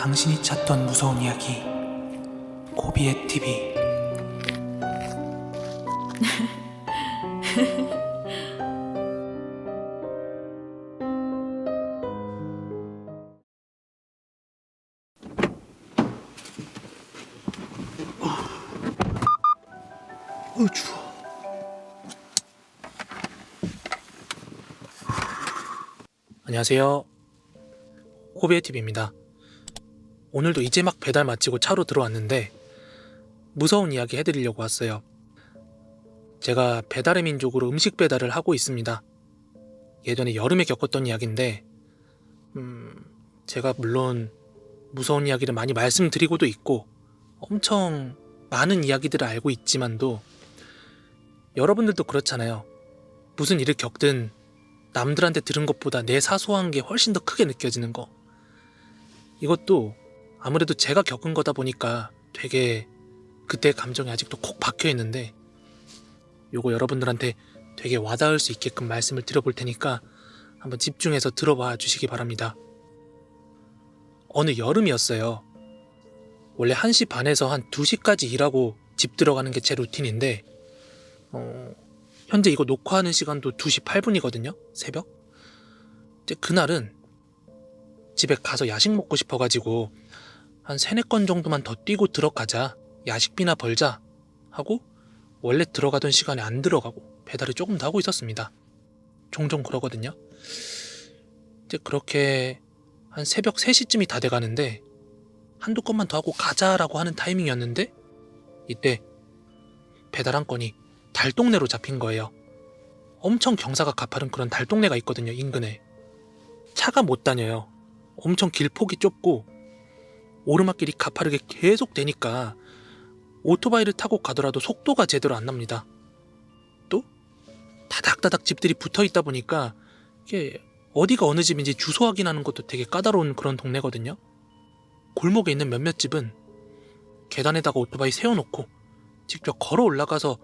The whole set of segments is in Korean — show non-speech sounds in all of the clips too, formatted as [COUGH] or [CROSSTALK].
당신이 찾던 무서운 이야기. 고비의 TV [LAUGHS] 안녕하세요. 호비의 TV입니다 오늘도 이제 막 배달 마치고 차로 들어왔는데 무서운 이야기 해드리려고 왔어요. 제가 배달의 민족으로 음식 배달을 하고 있습니다. 예전에 여름에 겪었던 이야기인데, 음, 제가 물론 무서운 이야기를 많이 말씀드리고도 있고, 엄청 많은 이야기들을 알고 있지만도, 여러분들도 그렇잖아요. 무슨 일을 겪든 남들한테 들은 것보다 내 사소한 게 훨씬 더 크게 느껴지는 거. 이것도 아무래도 제가 겪은 거다 보니까 되게 그때 감정이 아직도 콕 박혀 있는데 요거 여러분들한테 되게 와닿을 수 있게끔 말씀을 드려볼 테니까 한번 집중해서 들어봐 주시기 바랍니다. 어느 여름이었어요. 원래 1시 반에서 한 2시까지 일하고 집 들어가는 게 제 루틴인데 어, 현재 이거 녹화하는 시간도 2시 8분이거든요. 새벽. 그날은 집에 가서 야식 먹고 싶어가지고 한 세네 건 정도만 더 뛰고 들어가자. 야식비나 벌자. 하고 원래 들어가던 시간에 안 들어가고 배달을 조금 더 하고 있었습니다. 종종 그러거든요. 이제 그렇게 한 새벽 3시쯤이 다 돼가는데 한두 건만 더 하고 가자라고 하는 타이밍이었는데 이때 배달 한 건이 달동네로 잡힌 거예요. 엄청 경사가 가파른 그런 달동네가 있거든요, 인근에. 차가 못 다녀요. 엄청 길폭이 좁고 오르막길이 가파르게 계속 되니까 오토바이를 타고 가더라도 속도가 제대로 안 납니다. 또 다닥다닥 집들이 붙어 있다 보니까 이게 어디가 어느 집인지 주소 확인하는 것도 되게 까다로운 그런 동네거든요. 골목에 있는 몇몇 집은 계단에다가 오토바이 세워놓고 직접 걸어 올라가서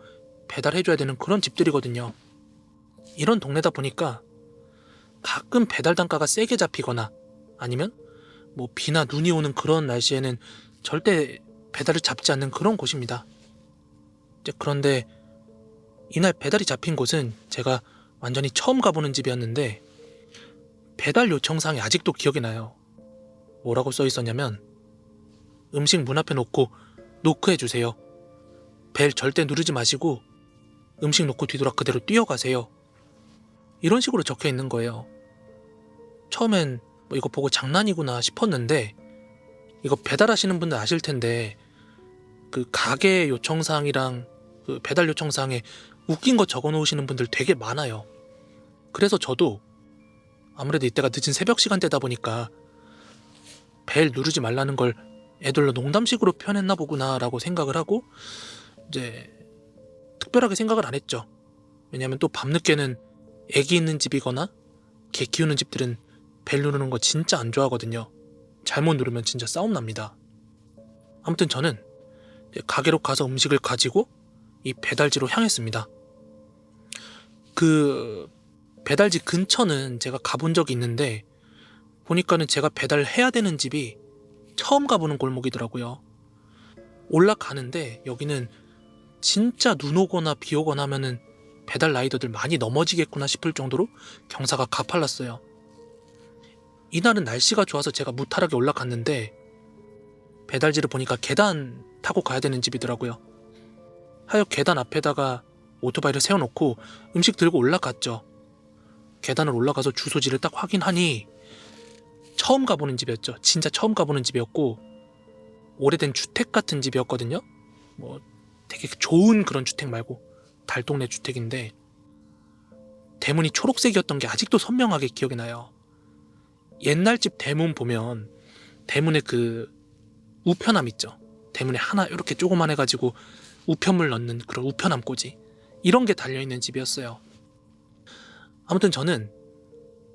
배달해줘야 되는 그런 집들이거든요. 이런 동네다 보니까 가끔 배달 단가가 세게 잡히거나 아니면 뭐 비나 눈이 오는 그런 날씨에는 절대 배달을 잡지 않는 그런 곳입니다. 그런데 이날 배달이 잡힌 곳은 제가 완전히 처음 가보는 집이었는데 배달 요청사항이 아직도 기억이 나요. 뭐라고 써 있었냐면 음식 문 앞에 놓고 노크해 주세요. 벨 절대 누르지 마시고 음식 놓고 뒤돌아 그대로 뛰어가세요. 이런 식으로 적혀 있는 거예요. 처음엔 뭐 이거 보고 장난이구나 싶었는데 이거 배달하시는 분들 아실 텐데 그 가게 요청사항이랑 그 배달 요청사항에 웃긴 거 적어 놓으시는 분들 되게 많아요. 그래서 저도 아무래도 이때가 늦은 새벽 시간대다 보니까 벨 누르지 말라는 걸 애들로 농담식으로 표현했나 보구나라고 생각을 하고 이제 특별하게 생각을 안 했죠. 왜냐면 또 밤늦게는 애기 있는 집이거나 개 키우는 집들은 벨 누르는 거 진짜 안 좋아하거든요. 잘못 누르면 진짜 싸움 납니다. 아무튼 저는 가게로 가서 음식을 가지고 이 배달지로 향했습니다. 그 배달지 근처는 제가 가본 적이 있는데 보니까는 제가 배달해야 되는 집이 처음 가보는 골목이더라고요. 올라가는데 여기는 진짜 눈 오거나 비 오거나 하면은 배달 라이더들 많이 넘어지겠구나 싶을 정도로 경사가 가팔랐어요. 이날은 날씨가 좋아서 제가 무탈하게 올라갔는데 배달지를 보니까 계단 타고 가야 되는 집이더라고요. 하여 계단 앞에다가 오토바이를 세워놓고 음식 들고 올라갔죠. 계단을 올라가서 주소지를 딱 확인하니 처음 가보는 집이었죠. 진짜 처음 가보는 집이었고 오래된 주택 같은 집이었거든요. 뭐 되게 좋은 그런 주택 말고 달동네 주택인데 대문이 초록색이었던 게 아직도 선명하게 기억이 나요. 옛날 집 대문 보면 대문에 그 우편함 있죠. 대문에 하나 이렇게 조그만 해가지고 우편물 넣는 그런 우편함 꽂이 이런 게 달려 있는 집이었어요. 아무튼 저는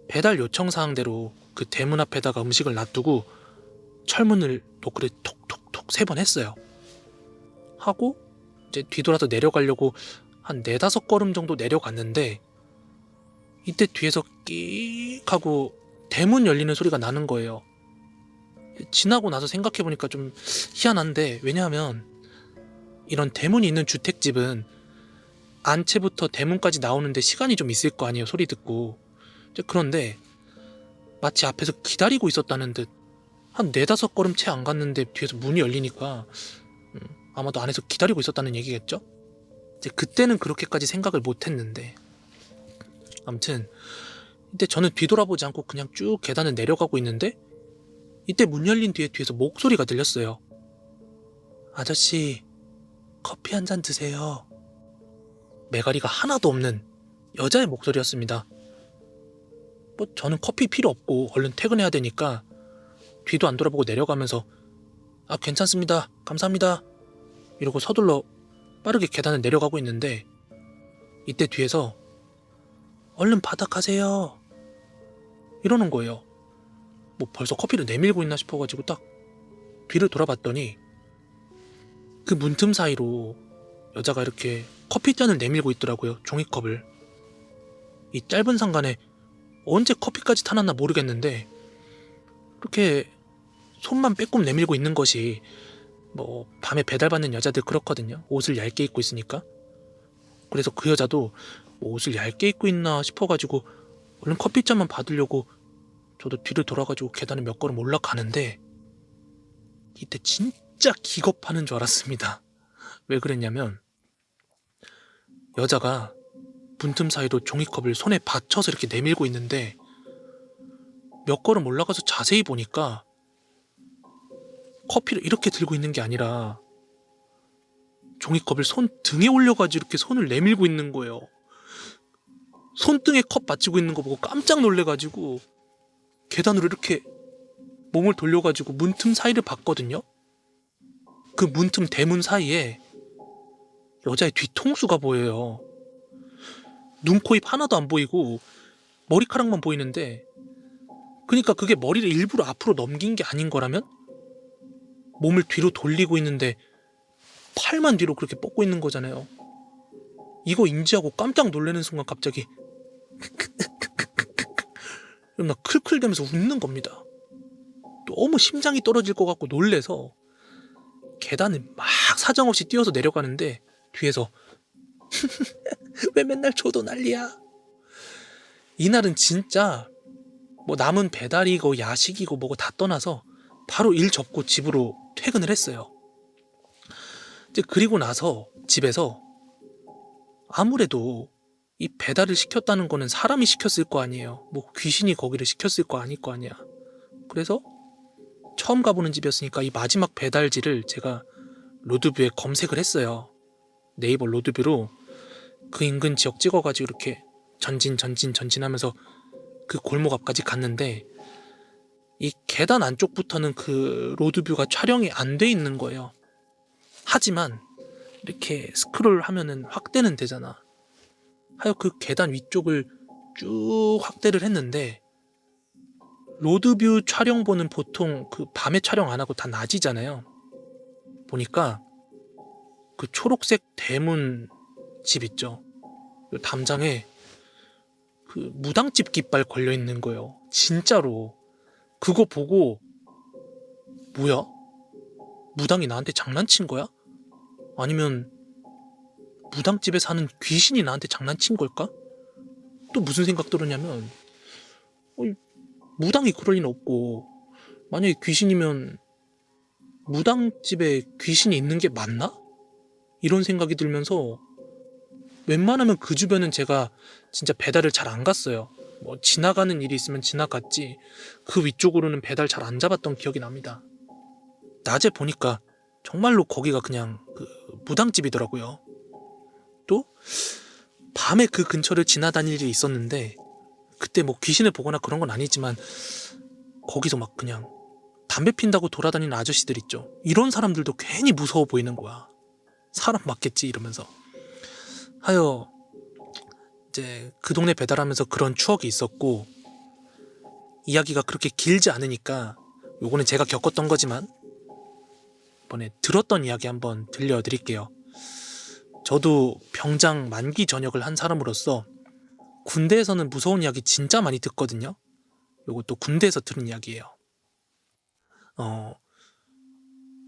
배달 요청 사항대로 그 대문 앞에다가 음식을 놔두고 철문을 노크를 톡톡톡 세 번 했어요. 하고 이제 뒤돌아서 내려가려고 한 네다섯 걸음 정도 내려갔는데 이때 뒤에서 끼익 하고 대문 열리는 소리가 나는 거예요. 지나고 나서 생각해 보니까 좀 희한한데 왜냐하면 이런 대문이 있는 주택집은 안채부터 대문까지 나오는데 시간이 좀 있을 거 아니에요 소리 듣고 그런데 마치 앞에서 기다리고 있었다는 듯 한 네다섯 걸음 채 안 갔는데 뒤에서 문이 열리니까 음, 아마도 안에서 기다리고 있었다는 얘기겠죠? 그때는 그렇게까지 생각을 못 했는데 아무튼 이때 저는 뒤돌아보지 않고 그냥 쭉 계단을 내려가고 있는데 이때 문 열린 뒤에 뒤에서 목소리가 들렸어요. 아저씨, 커피 한 잔 드세요. 매가리가 하나도 없는 여자의 목소리였습니다. 뭐 저는 커피 필요 없고 얼른 퇴근해야 되니까 뒤도 안 돌아보고 내려가면서 아 괜찮습니다. 감사합니다. 이러고 서둘러 빠르게 계단을 내려가고 있는데 이때 뒤에서 얼른 바닥하세요. 이러는 거예요. 뭐 벌써 커피를 내밀고 있나 싶어가지고 딱 뒤를 돌아봤더니 그 문틈 사이로 여자가 이렇게 커피잔을 내밀고 있더라고요. 종이컵을. 이 짧은 상간에 언제 커피까지 타놨나 모르겠는데 그렇게 손만 빼꼼 내밀고 있는 것이 뭐 밤에 배달받는 여자들 그렇거든요. 옷을 얇게 입고 있으니까. 그래서 그 여자도 뭐 옷을 얇게 입고 있나 싶어가지고 얼른 커피잔만 받으려고 저도 뒤를 돌아가지고 계단을 몇 걸음 올라가는데 이때 진짜 기겁하는 줄 알았습니다. 왜 그랬냐면 여자가 문틈 사이로 종이컵을 손에 받쳐서 이렇게 내밀고 있는데 몇 걸음 올라가서 자세히 보니까 커피를 이렇게 들고 있는 게 아니라 종이컵을 손 등에 올려가지고 이렇게 손을 내밀고 있는 거예요. 손등에 컵 받치고 있는 거 보고 깜짝 놀래가지고 계단으로 이렇게 몸을 돌려가지고 문틈 사이를 봤거든요. 그 문틈 대문 사이에 여자의 뒤통수가 보여요. 눈, 코, 입 하나도 안 보이고 머리카락만 보이는데 그러니까 그게 머리를 일부러 앞으로 넘긴 게 아닌 거라면 몸을 뒤로 돌리고 있는데 팔만 뒤로 그렇게 뻗고 있는 거잖아요. 이거 인지하고 깜짝 놀라는 순간 갑자기 그럼 나 클클대면서 웃는 겁니다. 너무 심장이 떨어질 것 같고 놀래서 계단을 막 사정없이 뛰어서 내려가는데 뒤에서 [LAUGHS] 왜 맨날 줘도 난리야. 이날은 진짜 뭐 남은 배달이고 야식이고 뭐고 다 떠나서 바로 일 접고 집으로 퇴근을 했어요. 이제 그리고 나서 집에서 아무래도 이 배달을 시켰다는 거는 사람이 시켰을 거 아니에요. 뭐 귀신이 거기를 시켰을 거 아닐 거 아니야. 그래서 처음 가보는 집이었으니까 이 마지막 배달지를 제가 로드뷰에 검색을 했어요. 네이버 로드뷰로 그 인근 지역 찍어가지고 이렇게 전진 전진 전진하면서 그 골목 앞까지 갔는데 이 계단 안쪽부터는 그 로드뷰가 촬영이 안 돼 있는 거예요. 하지만 이렇게 스크롤 하면은 확대는 되잖아. 하여 그 계단 위쪽을 쭉 확대를 했는데 로드뷰 촬영본은 보통 그 밤에 촬영 안 하고 다 낮이잖아요. 보니까 그 초록색 대문 집 있죠. 그 담장에 그 무당집 깃발 걸려 있는 거예요. 진짜로. 그거 보고 뭐야? 무당이 나한테 장난친 거야? 아니면 무당집에 사는 귀신이 나한테 장난친 걸까? 또 무슨 생각 들었냐면 어, 무당이 그럴 리는 없고 만약에 귀신이면 무당집에 귀신이 있는 게 맞나? 이런 생각이 들면서 웬만하면 그 주변은 제가 진짜 배달을 잘 안 갔어요. 뭐 지나가는 일이 있으면 지나갔지 그 위쪽으로는 배달 잘 안 잡았던 기억이 납니다. 낮에 보니까 정말로 거기가 그냥 그 무당집이더라고요. 또 밤에 그 근처를 지나다닐 일이 있었는데 그때 뭐 귀신을 보거나 그런 건 아니지만 거기서 막 그냥 담배 핀다고 돌아다니는 아저씨들 있죠. 이런 사람들도 괜히 무서워 보이는 거야. 사람 맞겠지 이러면서. 하여 이제 그 동네 배달하면서 그런 추억이 있었고 이야기가 그렇게 길지 않으니까 요거는 제가 겪었던 거지만 이번에 들었던 이야기 한번 들려드릴게요. 저도 병장 만기 전역을 한 사람으로서 군대에서는 무서운 이야기 진짜 많이 듣거든요. 요것도 군대에서 들은 이야기예요. 어,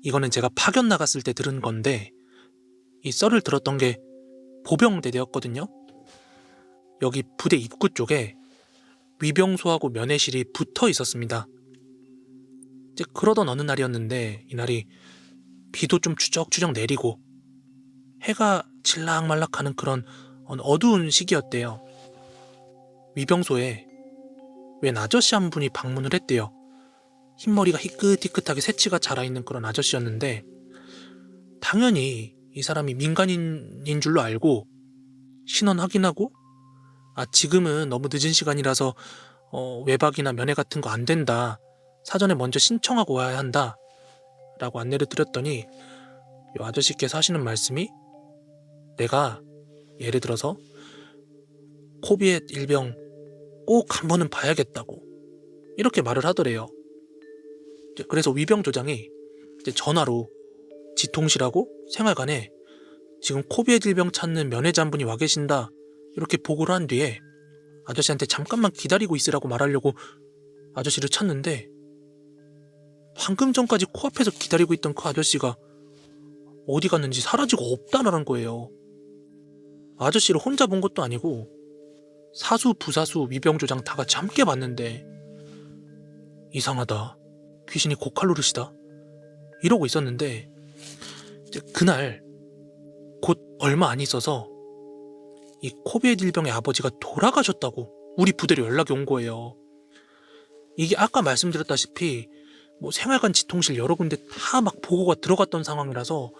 이거는 제가 파견 나갔을 때 들은 건데, 이 썰을 들었던 게 보병대대였거든요. 여기 부대 입구 쪽에 위병소하고 면회실이 붙어 있었습니다. 이제 그러던 어느 날이었는데, 이날이 비도 좀 추적추적 내리고, 해가 질락말락하는 그런 어두운 시기였대요. 위병소에 웬 아저씨 한 분이 방문을 했대요. 흰머리가 희끗희끗하게 새치가 자라있는 그런 아저씨였는데 당연히 이 사람이 민간인인 줄로 알고 신원 확인하고 아 지금은 너무 늦은 시간이라서 어, 외박이나 면회 같은 거 안 된다 사전에 먼저 신청하고 와야 한다 라고 안내를 드렸더니 이 아저씨께서 하시는 말씀이 내가 예를 들어서 코비의 일병 꼭 한 번은 봐야겠다고 이렇게 말을 하더래요. 그래서 위병 조장이 전화로 지통실하고 생활관에 지금 코비의 질병 찾는 면회자 한 분이 와 계신다 이렇게 보고를 한 뒤에 아저씨한테 잠깐만 기다리고 있으라고 말하려고 아저씨를 찾는데 방금 전까지 코앞에서 기다리고 있던 그 아저씨가 어디 갔는지 사라지고 없다라는 거예요. 아저씨를 혼자 본 것도 아니고 사수, 부사수, 위병조장 다 같이 함께 봤는데 이상하다. 귀신이 고칼 노릇이다. 이러고 있었는데 그날 곧 얼마 안 있어서 이 코비의 질병의 아버지가 돌아가셨다고 우리 부대로 연락이 온 거예요. 이게 아까 말씀드렸다시피 뭐 생활관 지통실 여러 군데 다 막 보고가 들어갔던 상황이라서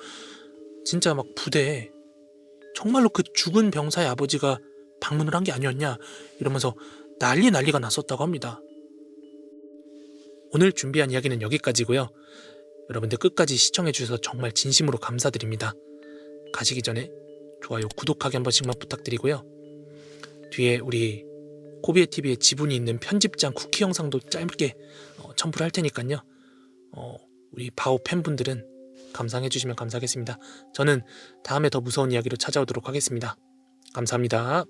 진짜 막 부대에 정말로 그 죽은 병사의 아버지가 방문을 한 게 아니었냐 이러면서 난리 난리가 났었다고 합니다. 오늘 준비한 이야기는 여기까지고요. 여러분들 끝까지 시청해 주셔서 정말 진심으로 감사드립니다. 가시기 전에 좋아요, 구독하기 한 번씩만 부탁드리고요. 뒤에 우리 코비에 TV에 지분이 있는 편집장 쿠키 영상도 짧게 어, 첨부를 할 테니까요. 어, 우리 바오 팬분들은 감상해 주시면 감사하겠습니다. 저는 다음에 더 무서운 이야기로 찾아오도록 하겠습니다. 감사합니다.